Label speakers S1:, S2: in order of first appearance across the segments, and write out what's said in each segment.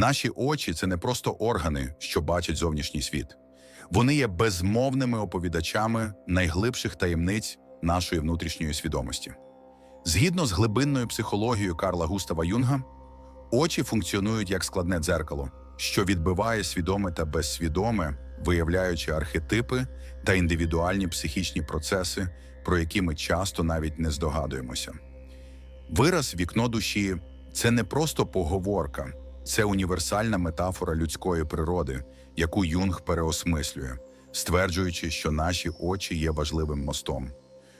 S1: Наші очі це не просто органи, що бачать зовнішній світ. Вони є безмовними оповідачами найглибших таємниць нашої внутрішньої свідомості. Згідно з глибинною психологією Карла Густава Юнга, очі функціонують як складне дзеркало, що відбиває свідоме та безсвідоме, виявляючи архетипи та індивідуальні психічні процеси, про які ми часто навіть не здогадуємося. Вираз вікно душі це не просто поговорка, це універсальна метафора людської природи, яку Юнг переосмислює, стверджуючи, що наші очі є важливим мостом,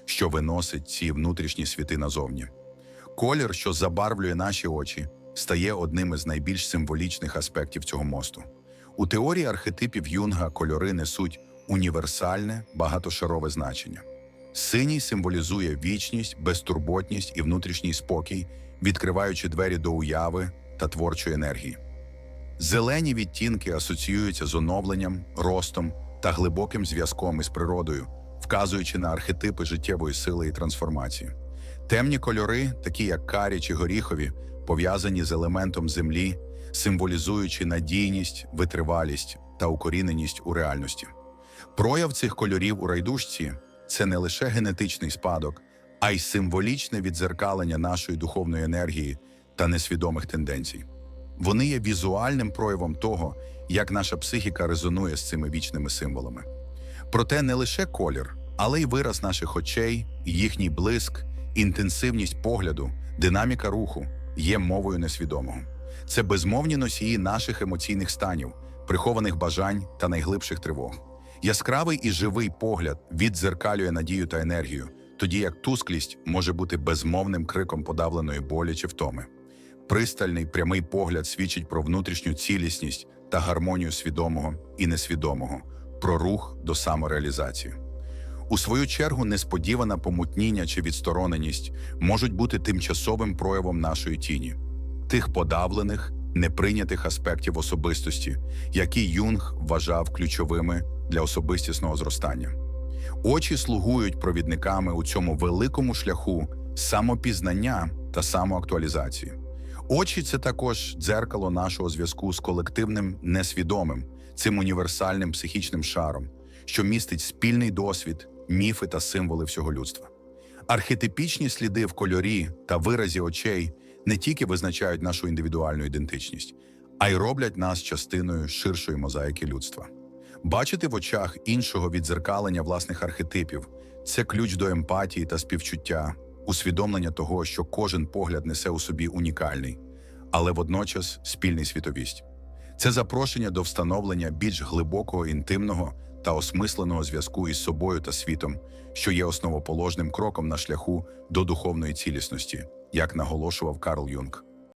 S1: що виносить ці внутрішні світи назовні. Колір, що забарвлює наші очі, стає одним із найбільш символічних аспектів цього мосту. У теорії архетипів Юнга кольори несуть універсальне багатошарове значення. Синій символізує вічність, безтурботність і внутрішній спокій, відкриваючи двері до уяви та творчої енергії. Зелені відтінки асоціюються з оновленням, ростом та глибоким зв'язком із природою, вказуючи на архетипи життєвої сили і трансформації. Темні кольори, такі як карі чи горіхові, пов'язані з елементом землі, символізуючи надійність, витривалість та укоріненість у реальності. Прояв цих кольорів у райдушці це не лише генетичний спадок, а й символічне відзеркалення нашої духовної енергії та несвідомих тенденцій. Вони є візуальним проявом того, як наша психіка резонує з цими вічними символами. Проте не лише колір, але й вираз наших очей, їхній блиск, інтенсивність погляду, динаміка руху є мовою несвідомого. Це безмовні носії наших емоційних станів, прихованих бажань та найглибших тривог. Яскравий і живий погляд віддзеркалює надію та енергію, тоді як тусклість може бути безмовним криком подавленої болі чи втоми. Пристальний прямий погляд свідчить про внутрішню цілісність та гармонію свідомого і несвідомого, про рух до самореалізації. У свою чергу, несподівана помутніння чи відстороненість можуть бути тимчасовим проявом нашої тіні, тих подавлених, неприйнятих аспектів особистості, які Юнг вважав ключовими для особистісного зростання. Очі слугують провідниками у цьому великому шляху самопізнання та самоактуалізації. Очі це також дзеркало нашого зв'язку з колективним несвідомим, цим універсальним психічним шаром, що містить спільний досвід, міфи та символи всього людства. Архетипічні сліди в кольорі та виразі очей не тільки визначають нашу індивідуальну ідентичність, а й роблять нас частиною ширшої мозаїки людства. Бачити в очах іншого відзеркалення власних архетипів це ключ до емпатії та співчуття, усвідомлення того, що кожен погляд несе у собі унікальний, але водночас спільний світовість. Це запрошення до встановлення більш глибокого, інтимного та осмисленого зв'язку із собою та світом, що є основоположним кроком на шляху до духовної цілісності, як наголошував Карл Юнг.